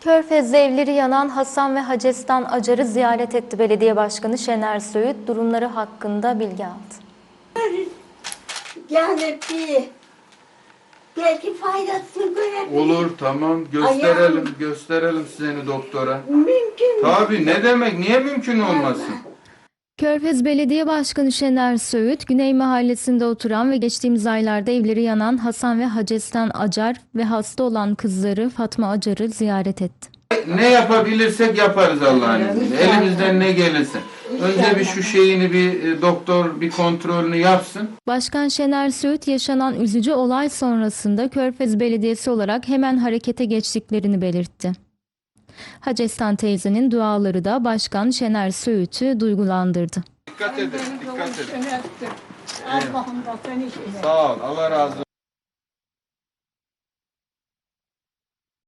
Körfez'de evleri yanan Hasan ve Hacestan Acar'ı ziyaret etti belediye başkanı Şener Söğüt. Durumları hakkında bilgi aldı. Yani bir belki faydasını görebilir. Olur tamam gösterelim gösterelim seni doktora. Mümkün. Tabii ne demek niye mümkün olmasın? Körfez Belediye Başkanı Şener Söğüt, Güney Mahallesi'nde oturan ve geçtiğimiz aylarda evleri yanan Hasan ve Hacestan Acar ve hasta olan kızları Fatma Acar'ı ziyaret etti. Ne yapabilirsek yaparız Allah'ın izniyle. Elimizden ne gelirse. Önce bir şu şeyini bir e, doktor bir kontrolünü yapsın. Başkan Şener Söğüt yaşanan üzücü olay sonrasında Körfez Belediyesi olarak hemen harekete geçtiklerini belirtti. Hacestan teyzenin duaları da Başkan Şener Söğüt'ü duygulandırdı. Dikkat edin, dikkat edin. Allah'ım da seni. Sağ ol, Allah razı olsun.